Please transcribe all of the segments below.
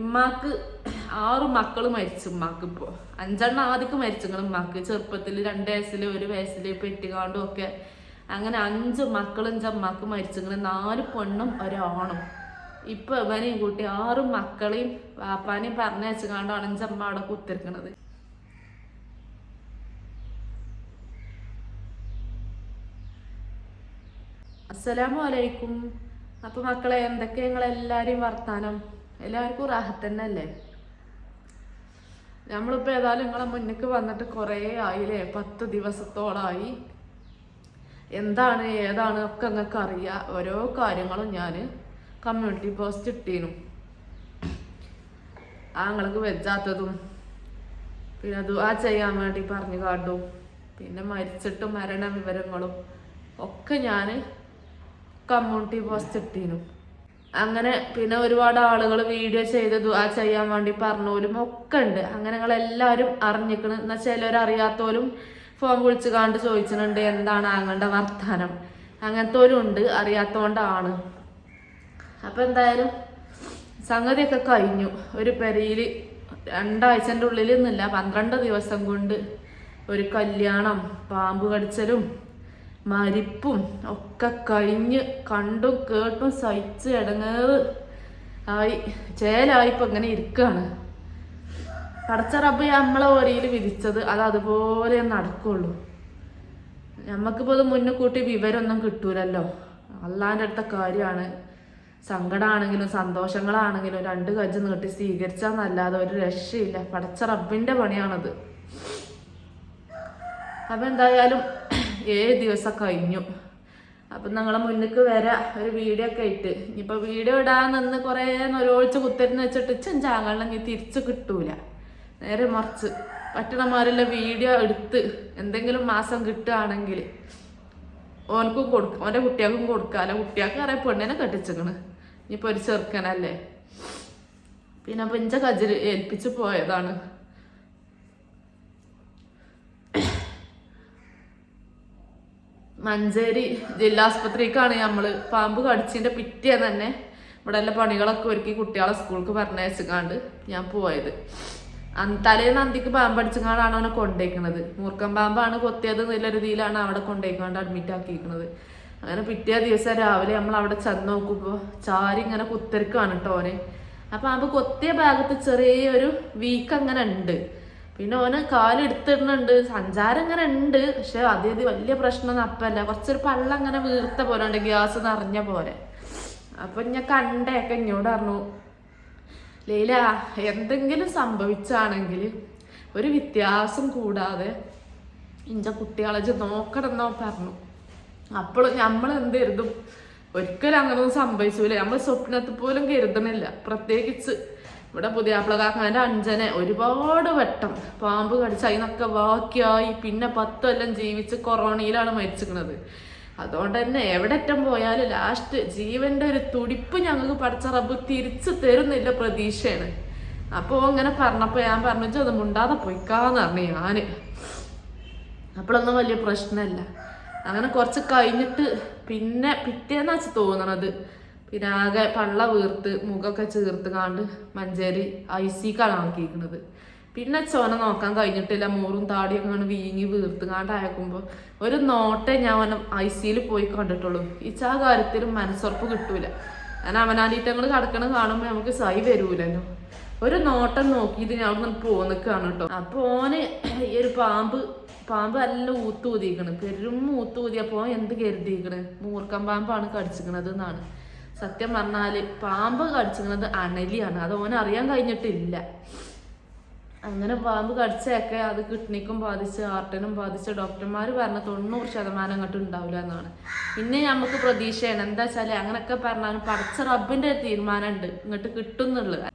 ഇമ്മാക്ക് ആറ് മക്കൾ മരിച്ചു ഉമ്മാക്ക് ഇപ്പോ. അഞ്ചെണ്ണം ആദ്യം മരിച്ചു നിങ്ങൾ ഉമ്മാക്ക് ചെറുപ്പത്തിൽ രണ്ട് വയസ്സിൽ ഒരു വയസ്സിൽ പെട്ടികാണ്ടും ഒക്കെ അങ്ങനെ അഞ്ച് മക്കളും ചമ്മാക്ക് മരിച്ചു. നാല് പെണ്ണും ഒരാണും. ഇപ്പൊ ഇവനെയും കൂട്ടി ആറ് മക്കളെയും വാപ്പാനെയും പറഞ്ഞയച്ചുകൊണ്ടാണ് അഞ്ചമ്മ അവിടെ കുത്തിരിക്കണത്. അസ്സലാമലൈക്കും അപ്പൊ മക്കളെ എന്തൊക്കെ നിങ്ങളെല്ലാരെയും വർത്താനം? എല്ലാവർക്കും റാഹത്ത് തന്നെ അല്ലേ നമ്മളിപ്പോ ഏതായാലും നിങ്ങളെ മുന്നിക്ക് വന്നിട്ട് കുറേ ആയില്ലേ? പത്ത് ദിവസത്തോളായി. എന്താണ് ഏതാണ് ഒക്കെ നിങ്ങൾക്ക് അറിയാം. ഓരോ കാര്യങ്ങളും ഞാൻ കമ്മ്യൂണിറ്റി പോസ്റ്റ് ഇട്ടീനു. ആങ്ങൾക്ക് വെജാത്തതും. പിന്നെ അത് ആ ചെയ്യാൻ വേണ്ടി പറഞ്ഞു കാട്ടും. പിന്നെ മരിച്ചിട്ടും മരണ വിവരങ്ങളും ഒക്കെ ഞാൻ കമ്മ്യൂണിറ്റി പോസ്റ്റ് ഇട്ടീനു. അങ്ങനെ പിന്നെ ഒരുപാട് ആളുകൾ വീഡിയോ ചെയ്ത് ദുആ ചെയ്യാൻ വേണ്ടി പറഞ്ഞോലും ഒക്കെ ഉണ്ട്. അങ്ങനെ ഞങ്ങൾ എല്ലാവരും അറിഞ്ഞിക്കണം. എന്നാൽ ചിലർ അറിയാത്തോലും ഫോൺ വിളിച്ച് കാണ്ട് ചോദിച്ചിട്ടുണ്ട് എന്താണ് ആങ്ങളുടെ വർത്തമാനം അങ്ങനത്തോലും ഉണ്ട് അറിയാത്തോണ്ടാണ്. അപ്പൊ എന്തായാലും സംഗതിയൊക്കെ കഴിഞ്ഞു. ഒരു പെരയിൽ രണ്ടാഴ്ചന്റെ ഉള്ളിൽ നിന്നില്ല പന്ത്രണ്ട് ദിവസം കൊണ്ട് ഒരു കല്യാണം പാമ്പ് കടിച്ചലും മരിപ്പും ഒക്കെ കഴിഞ്ഞ് കണ്ടും കേട്ടും സഹിച്ച് ഇടങ്ങേറ് ആയി. ചേലായിപ്പോ ഇങ്ങനെ ഇരിക്കാണ്. പടച്ച റബ്ബ് നമ്മളെ ഓരയിൽ വിധിച്ചത് അത് അതുപോലെ നടക്കുള്ളൂ. നമുക്കിപ്പോൾ അത് മുന്നേ കൂട്ടി വിവരമൊന്നും കിട്ടൂലല്ലോ. അള്ളാന്റെ അടുത്ത കാര്യമാണ്. സങ്കടമാണെങ്കിലും സന്തോഷങ്ങളാണെങ്കിലും രണ്ട് കജ്ജ് നീട്ടി സ്വീകരിച്ചാന്നല്ലാതെ ഒരു രക്ഷയില്ല. പടച്ച റബ്ബിന്റെ പണിയാണത്. അപ്പൊ എന്തായാലും ഏഴ് ദിവസം കഴിഞ്ഞു. അപ്പൊ ഞങ്ങളെ മുന്നിക്ക് വരാ ഒരു വീഡിയോ ഒക്കെ ഇട്ട്. ഇനിയിപ്പൊ വീഡിയോ ഇടാൻ നിന്ന് കുറെ നൊരോളിച്ച് കുത്തരുന്ന് വെച്ചിട്ട് ചാങ്ങളിൽ ഇനി തിരിച്ചു കിട്ടൂല. നേരെ മറിച്ച്. പറ്റണമാരെല്ലാം വീഡിയോ എടുത്ത് എന്തെങ്കിലും മാസം കിട്ടുകയാണെങ്കിൽ ഓനക്കും കൊടുക്കും ഓന്റെ കുട്ടികൾക്കും കൊടുക്കാമല്ലോ കുട്ടികൾക്ക് അറിയാം പെണ്ണിനെ കെട്ടിച്ചിക്കണ്. ഇനിയിപ്പോൾ ഒരു ചെറുക്കനല്ലേ. പിന്നെ അപ്പം ഇഞ്ച കജിൽ ഏൽപ്പിച്ച് പോയതാണ്. മഞ്ചേരി ജില്ലാസ്പത്രിക്കാണ് നമ്മൾ പാമ്പ് കടിച്ചതിന്റെ പിറ്റേ തന്നെ ഇവിടെ എല്ലാ പണികളൊക്കെ ഒരുക്കി കുട്ടികളെ സ്കൂൾക്ക് പറഞ്ഞയച്ചുകാണ്ട് ഞാൻ പോയത്. തലേന്ന് അന്തിക്ക് പാമ്പ് അടിച്ചുകാണ്ടാണ് അവനെ കൊണ്ടേക്കണത്. മൂർക്കം പാമ്പാണ് കൊത്തിയത് എന്നുള്ള രീതിയിലാണ് അവിടെ കൊണ്ടേക്കാണ്ട് അഡ്മിറ്റ് ആക്കിയിരിക്കുന്നത് അങ്ങനെ പിറ്റേ ദിവസം രാവിലെ നമ്മൾ അവിടെ ചെന്ന് നോക്കുമ്പോൾ ചാരി ഇങ്ങനെ കുത്തിരിക്കുവാണ് കേട്ടോ അവനെ. ആ പാമ്പ് കൊത്തിയ ഭാഗത്ത് ചെറിയൊരു വീക്ക് അങ്ങനെ ഉണ്ട്. പിന്നെ ഓന് കാലെടുത്തിടുന്നുണ്ട്. സഞ്ചാരം ഇങ്ങനെ ഉണ്ട് പക്ഷെ അത് വലിയ പ്രശ്നം അപ്പല്ല. കുറച്ചൊരു പള്ളം അങ്ങനെ വീർത്ത പോലെ ഉണ്ട്. ഗ്യാസ് നിറഞ്ഞ പോലെ. അപ്പൊ ഞാൻ കണ്ടേക്കെ എന്നോട് പറഞ്ഞു ലീല എന്തെങ്കിലും സംഭവിച്ചാണെങ്കിൽ ഒരു വ്യത്യാസം കൂടാതെ ഇഞ്ച കുട്ടികളെ നോക്കണമെന്നോ പറഞ്ഞു അപ്പോൾ നമ്മൾ എന്ത് കരുതും ഒരിക്കലും അങ്ങനൊന്നും സംഭവിച്ചില്ല നമ്മൾ സ്വപ്നത്തിൽ പോലും കരുതണില്ല. പ്രത്യേകിച്ച് ഇവിടെ പുതിയാപ്പിളകാക്കാന്റെ അഞ്ചനെ ഒരുപാട് വട്ടം പാമ്പ് കടിച്ച് അതിനൊക്കെ ബാക്കിയായി പിന്നെ പത്ത് കൊല്ലം ജീവിച്ച് കൊറോണയിലാണ് മരിച്ചിരിക്കുന്നത്. അതുകൊണ്ട് തന്നെ എവിടെറ്റം പോയാലും ലാസ്റ്റ് ജീവന്റെ ഒരു തുടിപ്പ് ഞങ്ങൾക്ക് പഠിച്ച റബ്ബ് തിരിച്ചു തരുന്നില്ല പ്രതീക്ഷയാണ്. അപ്പോൾ അങ്ങനെ പറഞ്ഞപ്പോൾ ഞാൻ പറഞ്ഞു അത് മുണ്ടാതെ പൊയ്ക്കാന്ന് പറഞ്ഞു ഞാൻ. അപ്പോഴൊന്നും വലിയ പ്രശ്നമല്ല. അങ്ങനെ കുറച്ച് കഴിഞ്ഞിട്ട് പിന്നെ പിറ്റേന്നാച്ച് തോന്നണത്. പിന്നെ ആകെ പള്ള വീർത്ത് മുഖമൊക്കെ ചേർത്ത് കാണ്ട് മഞ്ചേരി ഐ സിക്കാണ് പിന്നെ ചോന നോക്കാൻ കഴിഞ്ഞിട്ടില്ല. മൂറും താടിയൊക്കെ ഇങ്ങനെ വീങ്ങി വീർത്ത് കാണ്ട് അയക്കുമ്പോൾ ഒരു നോട്ടേ ഞാൻ അവനെ ഐ സിയിൽ പോയി കണ്ടിട്ടുള്ളൂ. ഇച്ചാ കാര്യത്തിലും മനസ്സുറപ്പ് കിട്ടൂല. ഞാൻ അവനാനീറ്റങ്ങൾ കിടക്കണ കാണുമ്പോൾ നമുക്ക് സൈ വരൂലല്ലോ. ഒരു നോട്ടം നോക്കിയിട്ട് ഞാൻ അവിടെ നിന്ന് പോന്നിക്കാണ് കേട്ടോ അപ്പൊ ഓന് ഈ ഒരു പാമ്പ് പാമ്പ് നല്ല ഊത്തൂതിക്കണ് പെരും ഊത്തൂതിയപ്പോ എന്ത് കരുതിയിക്കണ് മൂർക്കം പാമ്പാണ് കടിച്ചിക്കണത് എന്നാണ്. സത്യം പറഞ്ഞാൽ പാമ്പ് കടിച്ചിരുന്നത് അണലിയാണ്. അത് ഓൻ അറിയാൻ കഴിഞ്ഞിട്ടില്ല. അങ്ങനെ പാമ്പ് കടിച്ചൊക്കെ അത് കിഡ്നിക്കും ബാധിച്ച് ഹാർട്ടിനും ബാധിച്ച് ഡോക്ടർമാർ പറഞ്ഞ തൊണ്ണൂറ് ശതമാനം അങ്ങോട്ട് ഉണ്ടാവില്ല എന്നാണ്. പിന്നെ നമുക്ക് പ്രതീക്ഷയാണ്. എന്താ വെച്ചാൽ അങ്ങനെയൊക്കെ പറഞ്ഞാലും പടച്ച റബ്ബിന്റെ തീരുമാനമുണ്ട് ഇങ്ങോട്ട് കിട്ടുന്നുള്ളത്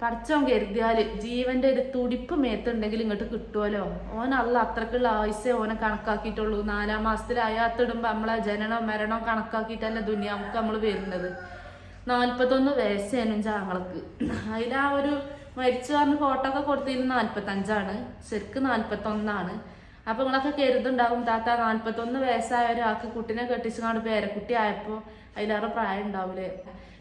പടച്ചോൻ കരുതിയാൽ ജീവന്റെ ഒരു തുടിപ്പ് മേത്തുണ്ടെങ്കിൽ ഇങ്ങോട്ട് കിട്ടുമല്ലോ ഓൻ അല്ല അത്രക്കുള്ള ആയുസേ ഓനെ കണക്കാക്കിയിട്ടുള്ളൂ. നാലാം മാസത്തിൽ അയാത്തിടുമ്പോ നമ്മളെ ജനനോ മരണോ കണക്കാക്കിയിട്ടല്ല ദുനിയാമുക്ക് നമ്മൾ വരുന്നത്. നാൽപ്പത്തൊന്ന് വയസ്സേനും ചാങ്ങൾക്ക് അതിൽ ആ ഒരു മരിച്ചു പറഞ്ഞ് ഫോട്ടോ ഒക്കെ കൊടുത്തതിന് നാൽപ്പത്തഞ്ചാണ് ശരിക്കും നാൽപ്പത്തൊന്നാണ് അപ്പൊ നിങ്ങളൊക്കെ കരുതുണ്ടാവും താത്ത നാൽപ്പത്തൊന്ന് വയസ്സായ ഒരാൾക്ക് കുട്ടിനെ കെട്ടിച്ചു കാണും പേരക്കുട്ടി ആയപ്പോ അതിലേറെ പ്രായം ഉണ്ടാവൂലേ.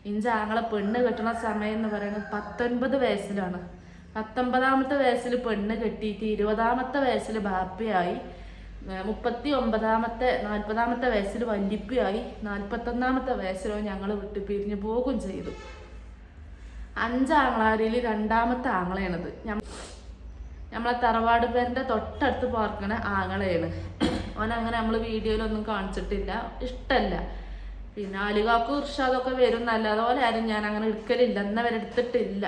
ഇഞ്ച ആങ്ങളെ പെണ്ണ് കെട്ടണ സമയം എന്ന് പറയുന്നത് പത്തൊൻപത് വയസ്സിലാണ്. പത്തൊമ്പതാമത്തെ വയസ്സിൽ പെണ്ണ് കെട്ടിയിട്ട് ഇരുപതാമത്തെ വയസ്സിൽ ബാപ്പയായി. മുപ്പത്തി ഒമ്പതാമത്തെ നാൽപ്പതാമത്തെ വയസ്സിൽ വല്ലിപ്പയായി. നാൽപ്പത്തൊന്നാമത്തെ വയസ്സിലോ ഞങ്ങൾ വിട്ടു പിരിഞ്ഞു പോകും ചെയ്തു. അഞ്ചാങ്ങളാരിൽ രണ്ടാമത്തെ ആങ്ങളയാണിത്. നമ്മളെ തറവാട് പേരിന്റെ തൊട്ടടുത്ത് പാർക്കണ ആങ്ങളെയാണ്. അവനങ്ങനെ അങ്ങനെ നമ്മൾ വീഡിയോയിലൊന്നും കാണിച്ചിട്ടില്ല. ഇഷ്ടല്ല. പിന്നെ ആലുകാക്ക് ഇർഷാദൊക്കെ വരും. നല്ലത് ആരും ഞാൻ അങ്ങനെ എടുക്കലില്ല എന്നവരെ എടുത്തിട്ടില്ല.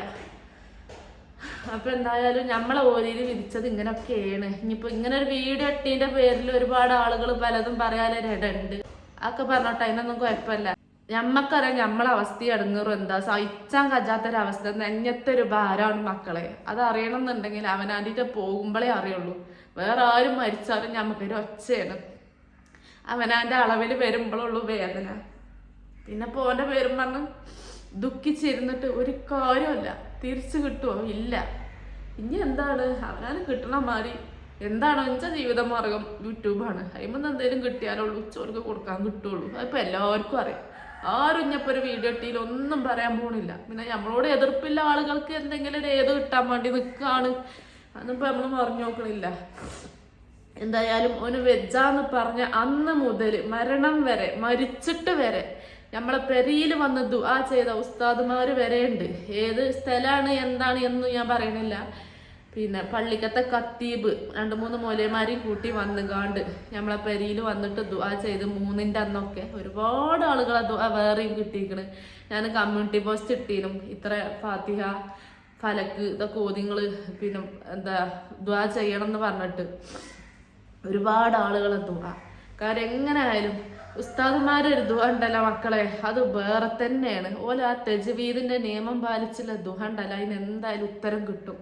അപ്പൊ എന്തായാലും നമ്മളെ ഓരിയിൽ വിധിച്ചത് ഇങ്ങനെയൊക്കെയാണ് ഇനിയിപ്പോ ഇങ്ങനെ ഒരു വീഡിയോ ഇട്ടീന്റെ പേരിൽ ഒരുപാട് ആളുകൾ പലതും പറയാനൊരു ഇടണ്ട് അതൊക്കെ പറഞ്ഞോട്ടെ അതിനൊന്നും കുഴപ്പമില്ല. ഞമ്മക്കറിയാം നമ്മളെ അവസ്ഥ അടങ്ങറും എന്താ? സഹിച്ചാൻ കജാത്തൊരവസ്ഥ. നെഞ്ഞത്തെ ഒരു ഭാരമാണ് മക്കളെ. അത് അറിയണം എന്നുണ്ടെങ്കിൽ അവനാണ്ടിട്ട് പോകുമ്പോഴേ അറിയുള്ളൂ. വേറെ ആരും മരിച്ചാലും ഞമ്മക്കൊരു ഒച്ചയാണ്. അവനാന്റെ അളവിൽ വരുമ്പോഴുള്ളൂ വേദന. പിന്നെ പോന്റെ പേരും പറഞ്ഞ് ദുഃഖിച്ചിരുന്നിട്ട് ഒരു കാര്യമല്ല തിരിച്ചു കിട്ടുമോ ഇല്ല. ഇനി എന്താണ്? അങ്ങനെ കിട്ടണ മാതിരി എന്താണോ എന്നുവെച്ചാൽ ജീവിത മാർഗം യൂട്യൂബാണ്. അതിമെന്ന് എന്തെങ്കിലും കിട്ടിയാലുള്ളൂ ഉച്ചവർക്ക് കൊടുക്കാൻ കിട്ടുള്ളൂ. അതിപ്പോൾ എല്ലാവർക്കും അറിയാം. ആരും ഇഞ്ഞപ്പോൾ ഒരു വീഡിയോ ഇട്ടിയിൽ ഒന്നും പറയാൻ പോണില്ല. പിന്നെ നമ്മളോട് എതിർപ്പില്ല ആളുകൾക്ക് എന്തെങ്കിലും ഒരു ഏത് കിട്ടാൻ വേണ്ടി നിൽക്കുകയാണ് അതിപ്പോൾ നമ്മൾ മറിഞ്ഞു നോക്കണില്ല. എന്തായാലും ഒന്ന് വെജാന്ന് പറഞ്ഞ അന്ന് മുതൽ മരണം വരെ മരിച്ചിട്ട് വരെ നമ്മളെ പെരിയിൽ വന്ന് ദുആ ചെയ്ത ഉസ്താദുമാർ വരെ ഉണ്ട് ഏത് സ്ഥലമാണ് എന്താണ് എന്നും ഞാൻ പറയണില്ല. പിന്നെ പള്ളിക്കത്തെ കത്തീബ് രണ്ട് മൂന്ന് മൂലയന്മാരെയും കൂട്ടി വന്ന് കാണ്ട് നമ്മളെ പെരിയിൽ വന്നിട്ട് ദുആ ചെയ്ത് മൂന്നിന്റെ അന്നൊക്കെ ഒരുപാട് ആളുകളെ ദുആ വേറെയും കിട്ടിയിരിക്കണ് ഞാൻ കമ്മ്യൂണിറ്റി പോസ്റ്റ് ഇട്ടീനും. ഇത്ര ഫാത്തിഹ ഫലക്ക് ഇതൊക്കെ ഓതിങ്ങൾ പിന്നെ എന്താ ദുആ ചെയ്യണം എന്ന് പറഞ്ഞിട്ട് ഒരുപാട് ആളുകളെ ദുആ. കാര്യം എങ്ങനെ ആയാലും ഉസ്താദുമാരൊരു ദുഹ ഉണ്ടല്ലോ മക്കളെ. അത് വേറെ തന്നെയാണ്. ഓല ആ തെജുവീദിന്റെ നിയമം പാലിച്ചുള്ള ദുഹ അതിന് എന്തായാലും ഉത്തരം കിട്ടും.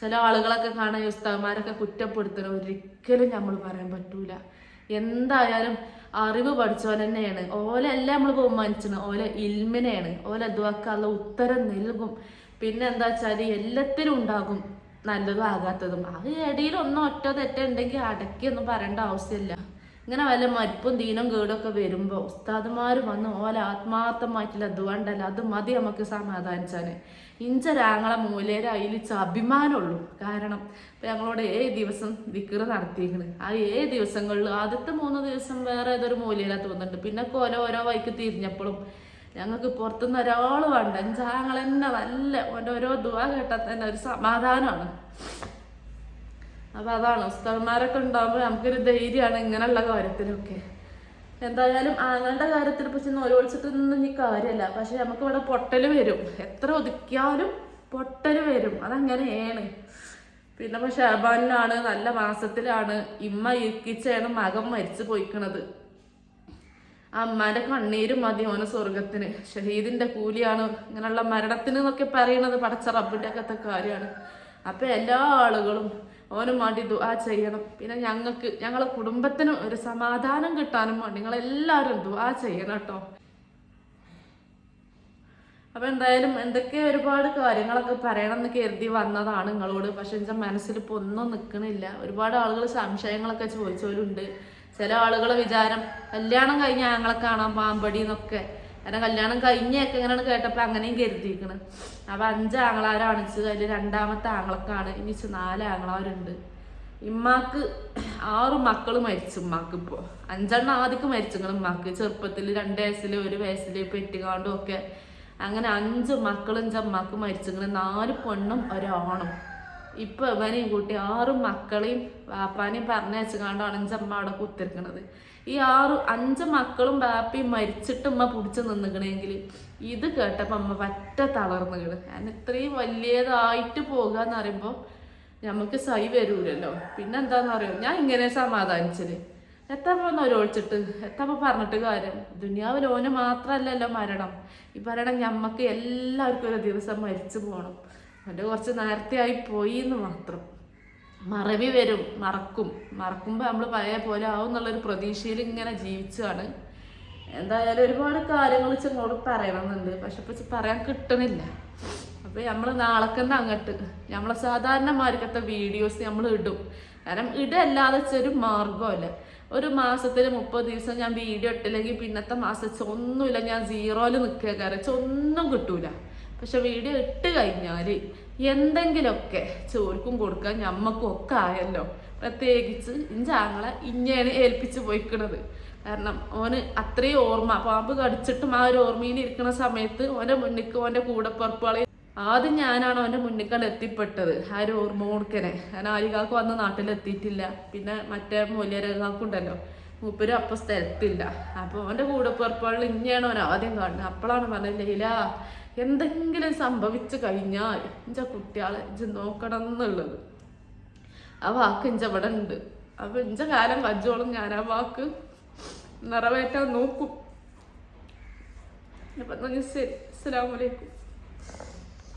ചില ആളുകളൊക്കെ കാണാൻ ഉസ്താദുമാരൊക്കെ കുറ്റപ്പെടുത്തണം. ഒരിക്കലും നമ്മൾ പറയാൻ പറ്റൂല. എന്തായാലും അറിവ് പഠിച്ചവൻ തന്നെയാണ്. ഓലല്ല നമ്മൾ ബഹുമാനിച്ചത്? ഓല ഇൽമിനെയാണ്. ഓല ദുവാക്കാനുള്ള ഉത്തരം നൽകും. പിന്നെ എന്താ വെച്ചാൽ എല്ലാത്തിനും ഉണ്ടാകും. നല്ലതും ആകാത്തതും. അത് ഇടയിൽ ഒന്നോ ഒറ്റ തെറ്റുണ്ടെങ്കിൽ അടക്കി ഒന്നും പറയേണ്ട ആവശ്യമില്ല ഇങ്ങനെ വല്ല മരിപ്പും ദീനം കേടൊക്കെ വരുമ്പോൾ ഉസ്താദുമാർ വന്ന് ഓലെ ആത്മാർത്ഥമായിട്ടുള്ള അതുകൊണ്ടല്ല അത് മതി നമുക്ക് സമാധാനിച്ചാന്. ഇഞ്ചരാങ്ങളെ മൂലേര അതിൽ അഭിമാനമുള്ളൂ കാരണം ഇപ്പൊ ഞങ്ങളോട് ഏഴ് ദിവസം വിക്ര നടത്തിയിരിക്കണ് ആ ഏഴ് ദിവസങ്ങളിൽ ആദ്യത്തെ മൂന്ന് ദിവസം വേറെ ഏതൊരു മൂലേര തോന്നുന്നുണ്ട്. പിന്നെ ഓരോ ഓരോ വൈക്ക് തിരിഞ്ഞപ്പോഴും ഞങ്ങൾക്ക് പുറത്തുനിന്ന് ഒരാൾ വേണ്ട. അഞ്ചാങ്ങൾ തന്നെ നല്ല ഓരോ ദുവാ കേട്ടാൽ തന്നെ ഒരു സമാധാനമാണ് അപ്പൊ അതാണ് ഉസ്താദന്മാരൊക്കെ ഉണ്ടാകുമ്പോൾ നമുക്കൊരു ധൈര്യമാണ് ഇങ്ങനെയുള്ള കാര്യത്തിലൊക്കെ എന്തായാലും ആങ്ങളുടെ കാര്യത്തിൽ പക്ഷെ നോലോത്സിട്ടൊന്നും ഈ കാര്യമല്ല പക്ഷെ നമുക്ക് ഇവിടെ പൊട്ടൽ വരും. എത്ര ഒതുക്കിയാലും പൊട്ടൽ വരും. അതങ്ങനെയാണ്. പിന്നെ പക്ഷെ അബാനിലാണ് നല്ല മാസത്തിലാണ് ഇമ്മ ഇരിക്കിച്ചാണ് മകൻ മരിച്ചു പോയിക്കണത്. അമ്മാന്റെ കണ്ണീരും മതി ഓന് സ്വർഗത്തിന് ഷഹീദിന്റെ കൂലിയാണ്. ഇങ്ങനെയുള്ള മരണത്തിന് എന്നൊക്കെ പറയണത് പടച്ച റബ്ബിന്റെ അകത്തെ കാര്യമാണ്. അപ്പൊ എല്ലാ ആളുകളും ഓനും വേണ്ടി ദുആ ചെയ്യണം. പിന്നെ ഞങ്ങൾക്ക് ഞങ്ങളെ കുടുംബത്തിനും ഒരു സമാധാനം കിട്ടാനും വേണ്ടി നിങ്ങളെല്ലാവരും ദുആ ചെയ്യണം കേട്ടോ. അപ്പൊ എന്തായാലും എന്തൊക്കെ ഒരുപാട് കാര്യങ്ങളൊക്കെ പറയണം എന്ന് കരുതി വന്നതാണ് നിങ്ങളോട്. പക്ഷെ എന്റെ മനസ്സിൽ ഇപ്പൊ ഒന്നും നിൽക്കണില്ല ഒരുപാട് ആളുകൾ സംശയങ്ങളൊക്കെ ചോദിച്ചവരുണ്ട്. ചില ആളുകളെ വിചാരം കല്യാണം കഴിഞ്ഞ ഞങ്ങളെ കാണാൻ പാമ്പടി എന്നൊക്കെ. കാരണം കല്യാണം കഴിഞ്ഞൊക്കെ ഇങ്ങനെയാണ് കേട്ടപ്പോ അങ്ങനെയും കരുതിയിരിക്കണ്. അപ്പൊ അഞ്ച് ആങ്ങളാരാണ് ഇച്ചത് അതിൽ രണ്ടാമത്തെ ആങ്ങളക്കാണ്. ഇനി നാലാങ്ങളാരുണ്ട് ഇമ്മാക്ക് ആറ് മക്കൾ മരിച്ചു ഉമ്മാക്ക് ഇപ്പോ. അഞ്ചെണ്ണം ആദ്യം മരിച്ചു ഉമ്മാക്ക് ചെറുപ്പത്തിൽ രണ്ട് വയസ്സിൽ ഒരു വയസ്സിൽ പെട്ടികാണ്ടും ഒക്കെ. അങ്ങനെ അഞ്ച് മക്കളും ഉമ്മാക്ക് മരിച്ചു നാല് പെണ്ണും ഒരാണും. ഇപ്പൊ ഇവനെയും കൂട്ടി ആറ് മക്കളെയും വാപ്പാനെയും പറഞ്ഞയച്ചുകൊണ്ടാണ് അഞ്ചമ്മ അവിടെ കുത്തിരിക്കണത്. ഈ ആറ് അഞ്ച് മക്കളും ബാപ്പയും മരിച്ചിട്ട് ഉമ്മ പിടിച്ചു നിന്നിക്കണെങ്കിൽ ഇത് കേട്ടപ്പോ അമ്മ പറ്റ തളർന്നുകണ് കാരണം ഇത്രയും വലിയതായിട്ട് പോകുക എന്ന് പറയുമ്പോ നമുക്ക് സൈ വരൂലല്ലോ. പിന്നെന്താന്ന് അറിയോ ഞാൻ ഇങ്ങനെ സമാധാനിച്ചത്. എത്താപ്പം ഒരൊഴിച്ചിട്ട് എത്താപ്പം പറഞ്ഞിട്ട് കാര്യം? ദുനിയാവിൽ ഓന് മാത്രല്ലല്ലോ മരണം. ഈ പറയണം ഞമ്മക്ക് എല്ലാവർക്കും ഒരു ദിവസം മരിച്ചു പോകണം അവന്റെ കുറച്ച് നേരത്തെ ആയി പോയി എന്ന് മാത്രം. മറവി വരും മറക്കും. മറക്കുമ്പോൾ നമ്മൾ പഴയ പോലെ ആവും എന്നുള്ളൊരു പ്രതീക്ഷയിൽ ഇങ്ങനെ ജീവിച്ചാണ് എന്തായാലും ഒരുപാട് കാര്യങ്ങൾ ചെങ്ങോട് പറയണമെന്നുണ്ട് പക്ഷെ ഇപ്പം പറയാൻ കിട്ടണില്ല. അപ്പോൾ നമ്മൾ നാളെക്കന്നെ അങ്ങോട്ട്. നമ്മളെ സാധാരണമാർക്കത്തെ വീഡിയോസ് നമ്മൾ ഇടും. കാരണം ഇടല്ലാതെ ചെറിയ മാർഗമല്ല ഒരു മാസത്തിൽ മുപ്പത് ദിവസം ഞാൻ വീഡിയോ ഇട്ടില്ലെങ്കിൽ പിന്നത്തെ മാസം ഒന്നുമില്ല ഞാൻ സീറോയിൽ നിൽക്കുക കാരണം ഒന്നും കിട്ടൂല. പക്ഷെ വീഡിയോ ഇട്ട് കഴിഞ്ഞാൽ എന്തെങ്കിലുമൊക്കെ ചോർക്കും കൊടുക്കാൻ ഞമ്മക്കും ഒക്കെ ആയല്ലോ. പ്രത്യേകിച്ച് ഇഞ്ചാങ്ങളെ ഇങ്ങനെ ഏൽപ്പിച്ച് പോയിക്കണത്. കാരണം ഓന് അത്രയും ഓർമ്മ പാമ്പ് കടിച്ചിട്ടും ആ ഒരു ഓർമ്മയിൽ ഇരിക്കുന്ന സമയത്ത് ഓന്റെ മുന്നിക്ക് കൂടെ കൂടപ്പുറപ്പുകളെ ആദ്യം ഞാനാണ് അവന്റെ മുന്നിക്കാണ്ട് എത്തിപ്പെട്ടത് ആ ഒരു ഓർമ്മ കൊടുക്കനെ കാരണം ആലികാക്ക് വന്ന് നാട്ടിലെത്തിയിട്ടില്ല. പിന്നെ മറ്റേ മൂല്യരകാക്കുണ്ടല്ലോ മൂപ്പര് അപ്പൊ സ്ഥലത്തില്ല. അപ്പൊ അവന്റെ പുറപ്പാളിൽ ഇനിയാണ് അവൻ ആദ്യം കാണുന്നത് അപ്പോഴാണ് പറഞ്ഞത് ലൈല എന്തെങ്കിലും സംഭവിച്ചു കഴിഞ്ഞാൽ ഇഞ്ച കുട്ടികളെ ഇഞ്ച് നോക്കണം എന്നുള്ളത്. ആ വാക്ക് ഇഞ്ച ഇവിടെ ഉണ്ട് അപ്പൊ ഇഞ്ച കാലം കജ്ജോളം ഞാൻ ആ വാക്ക് നിറവേറ്റാൻ നോക്കും. ശരി. അസ്സലാമലൈക്കും